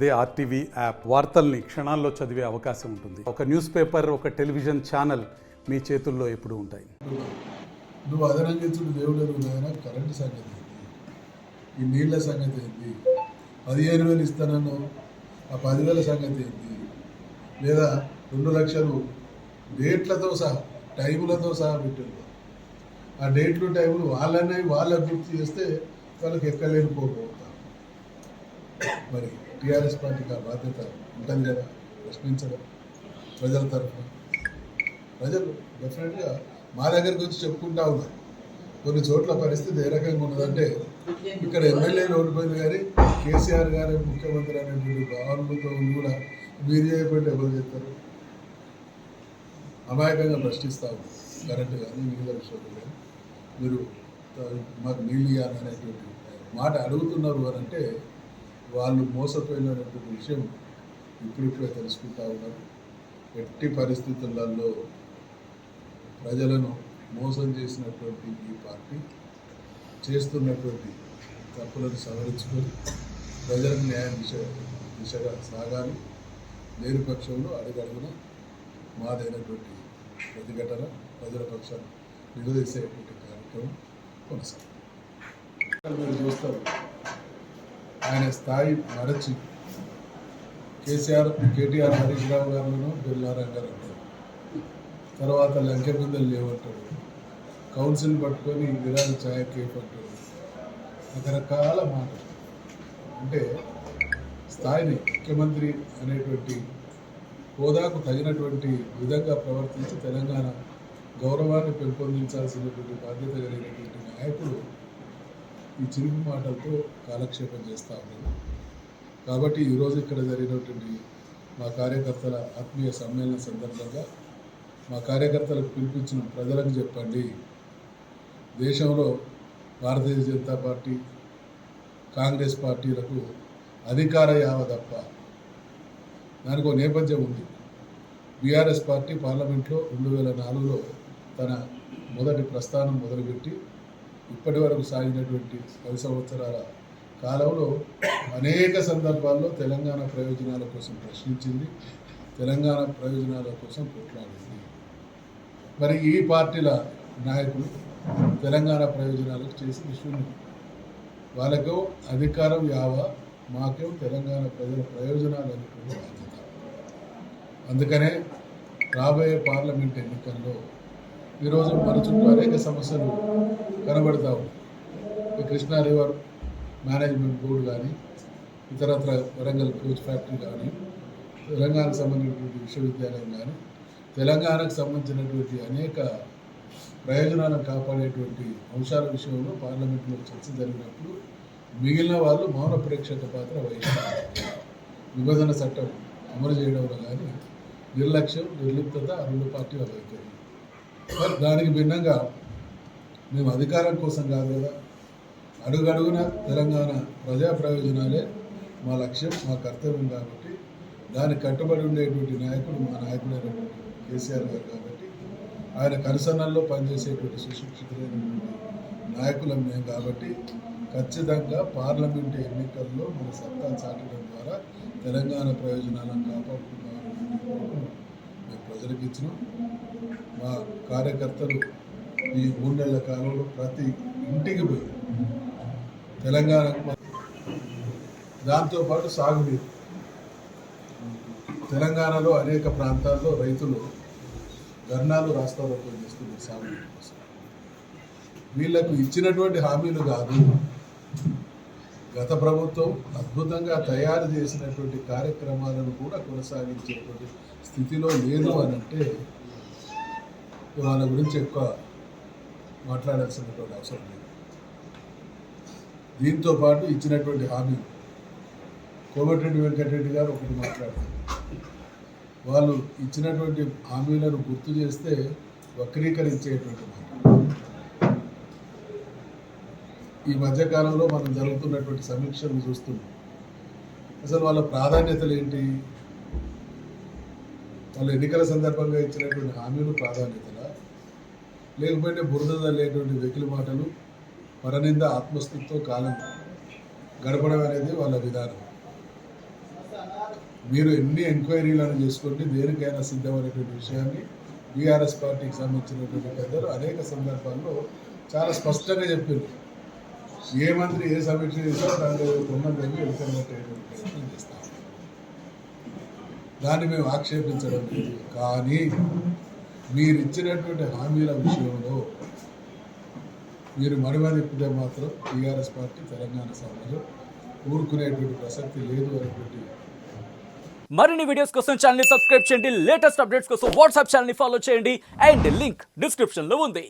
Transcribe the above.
అదే RTV app వార్తల్ని క్షణాల్లో చదివే అవకాశం ఉంటుంది. ఒక న్యూస్ పేపర్ ఒక టెలివిజన్ ఛానల్ మీ చేతుల్లో ఎప్పుడు ఉంటాయి. నువ్వు అదనంగించుడు దేవుడు నాయన కరెంటు సంగతి ఏంది ఈ నీళ్ళ సంగతి ఏంది పదిహేను వేలు ఇస్తానను ఆ పదివేల సంగతి ఏంది లేదా రెండు లక్షలు డేట్లతో సహా టైములతో సహా పెట్టారు ఆ డేట్లు టైములు వాళ్ళనే వాళ్ళ గుర్తు చేస్తే వాళ్ళకి ఎక్కలేని పోగొడతారు మరి టీఆర్ఎస్ పార్టీకి ఆ బాధ్యత ఉంటుంది కదా ప్రశ్నించడం ప్రజల తరఫున. ప్రజలు డెఫినెట్గా మా దగ్గరికి వచ్చి చెప్పుకుంటా ఉన్నారు. కొన్ని చోట్ల పరిస్థితి ఏ రకంగా ఉన్నదంటే ఇక్కడ ఎమ్మెల్యేలు ఓడిపోయింది కానీ కేసీఆర్ గారు ముఖ్యమంత్రి అనేటువంటి భావనలతో కూడా మీరు చేయబట్టి ఎవరు చేస్తారు. అమాయకంగా ప్రశ్నిస్తా కరెంట్ కానీ నీళ్ళ విషయంలో కానీ. మీరు మాకు నీళ్ళు ఇవ్వాలనేటువంటి మాట అడుగుతున్నారు అని అంటే వాళ్ళు మోసపోయినటువంటి విషయం ఇప్పుడిప్పుడే తెలుసుకుంటా ఉన్నారు ఎట్టి పరిస్థితులలో ప్రజలను మోసం చేసినటువంటి ఈ పార్టీ చేస్తున్నటువంటి తప్పులను సవరించుకొని ప్రజలకు న్యాయం దిశ దిశగా సాగాలి. లేని పక్షంలో అడుగడుగున మాదైనటువంటి ప్రతిఘటన ప్రజల పక్షాన్ని నిలదీసేటువంటి కార్యక్రమం కొనసాగుతుంది. మీరు చూస్తారు ఆయన స్థాయి మరచి కేసీఆర్ కేటీఆర్ హరీష్ రావు గారులను బిర్లా రంగారు అంటారు తర్వాత లంకె బిందెలు లేవంటాడు. కౌన్సిల్ పట్టుకొని విరాళ ఛాయ కేఫ్ అంటాడు. రకరకాల మాటలు. అంటే స్థాయిని ముఖ్యమంత్రి అనేటువంటి హోదాకు తగినటువంటి విధంగా ప్రవర్తించి తెలంగాణ గౌరవాన్ని పెంపొందించాల్సినటువంటి బాధ్యత కలిగినటువంటి నాయకుడు ఈ చిరుగు మాటలతో కాలక్షేపం చేస్తూ ఉన్నాను. కాబట్టి ఈరోజు ఇక్కడ జరిగినటువంటి మా కార్యకర్తల ఆత్మీయ సమ్మేళన సందర్భంగా మా కార్యకర్తలకు పిలిపించిన ప్రజలకు చెప్పండి. దేశంలో భారతీయ జనతా పార్టీ కాంగ్రెస్ పార్టీలకు అధికార యావ తప్ప దానికి ఒక నేపథ్యం ఉంది. బీఆర్ఎస్ పార్టీ పార్లమెంట్లో రెండు వేల నాలుగులో తన మొదటి ప్రస్థానం మొదలుపెట్టి ఇప్పటి వరకు సాగినటువంటి పది సంవత్సరాల కాలంలో అనేక సందర్భాల్లో తెలంగాణ ప్రయోజనాల కోసం ప్రశ్నించింది తెలంగాణ ప్రయోజనాల కోసం కొట్లాడింది. మరి ఈ పార్టీల నాయకులు తెలంగాణ ప్రయోజనాలకు చేసి విషయం వాళ్ళకు అధికారం యావ మాకేం తెలంగాణ ప్రజల ప్రయోజనాలు అనేటువంటి బాధ్యత. అందుకనే రాబోయే పార్లమెంట్ ఎన్నికల్లో ఈరోజు మన చుట్టూ అనేక సమస్యలు కనబడతావు. కృష్ణా రివర్ మేనేజ్మెంట్ బోర్డు కానీ ఇతరత్ర వరంగల్ కోచ్ ఫ్యాక్టరీ కానీ తెలంగాణకు సంబంధించినటువంటి విశ్వవిద్యాలయం కానీ తెలంగాణకు సంబంధించినటువంటి అనేక ప్రయోజనాలను కాపాడేటువంటి అంశాల విషయంలో పార్లమెంట్లో చర్చ జరిగినప్పుడు మిగిలిన వాళ్ళు మౌన ప్రేక్షక పాత్ర వహిస్తారు. విభజన చట్టం అమలు చేయడంలో కానీ నిర్లక్ష్యం నిర్లిప్తత రెండు పార్టీల వైఖరి. దానికి భిన్నంగా మేము అధికారం కోసం కాదు కదా. అడుగడుగున తెలంగాణ ప్రజా ప్రయోజనాలే మా లక్ష్యం మా కర్తవ్యం కాబట్టి దానికి కట్టుబడి ఉండేటువంటి నాయకుడు మా నాయకుడైనటువంటి కేసీఆర్ గారు కాబట్టి ఆయన కనుసన్నల్లో పనిచేసేటువంటి సుశిక్షితులైనటువంటి నాయకులం మేము కాబట్టి ఖచ్చితంగా పార్లమెంట్ ఎన్నికల్లో మన సత్తా చాటడం ద్వారా తెలంగాణ ప్రయోజనాలను కాపాడుకుందామనేటువంటి మేము ప్రజలకు ఇచ్చినాం మా కార్యకర్తలు ఈ మూడు నెలల కాలంలో ప్రతి ఇంటికి పోయి తెలంగాణకు దాంతోపాటు సాగునీరు. తెలంగాణలో అనేక ప్రాంతాల్లో రైతులు ధర్నాలు రాస్తారోకలు చేస్తున్నారు సాగునీరు కోసం. వీళ్ళకు ఇచ్చినటువంటి హామీలు కాదు. గత ప్రభుత్వం అద్భుతంగా తయారు చేసినటువంటి కార్యక్రమాలను కూడా కొనసాగించేటువంటి స్థితిలో లేదు అని అంటే వాళ్ళ గురించి ఎక్కువ మాట్లాడాల్సినటువంటి అవసరం లేదు. దీంతో పాటు ఇచ్చినటువంటి హామీ కోమటిరెడ్డి వెంకటరెడ్డి గారు ఒకటి మాట్లాడారు. వాళ్ళు ఇచ్చినటువంటి హామీలను గుర్తు చేస్తే వక్రీకరించేటువంటి మాట. ఈ మధ్యకాలంలో మనం జరుగుతున్నటువంటి సమీక్షలు చూస్తున్నాం. అసలు వాళ్ళ ప్రాధాన్యతలు ఏంటి? వాళ్ళు ఎన్నికల సందర్భంగా ఇచ్చినటువంటి హామీలు ప్రాధాన్యతల? లేకపోతే బురద తల్లేటువంటి వెకిలి మాటలు పరనింద ఆత్మస్థితితో కాలం గడపడం అనేది వాళ్ళ విధానం. మీరు ఎన్ని ఎంక్వైరీలను చేసుకోండి దేనికైనా సిద్ధమైనటువంటి విషయాన్ని బీఆర్ఎస్ పార్టీకి సంబంధించినటువంటి పెద్దలు అనేక సందర్భాల్లో చాలా స్పష్టంగా చెప్పారు. ఏ మంత్రి ఏ సమీక్ష చేసినా దాని ఉన్నదేమి చేస్తాం దాన్ని మేము ఆక్షేపించడం లేదు. కానీ మీరు ఇచ్చినటువంటి హామీల విషయంలో మీరు మడిమదిప్పితే మాత్రం టీఆర్ఎస్ పార్టీ తెలంగాణ సభలో ఊరుకునేటువంటి ప్రసక్తి లేదు అనేటువంటి మరిన్ని వీడియోస్ కోసం ఛానల్ సబ్స్క్రైబ్ చేయండి. లేటెస్ట్ అప్డేట్స్ కోసం వాట్సాప్ ఛానల్ ఫాలో చేయండి. అండ్ లింక్ డిస్క్రిప్షన్లో ఉంది.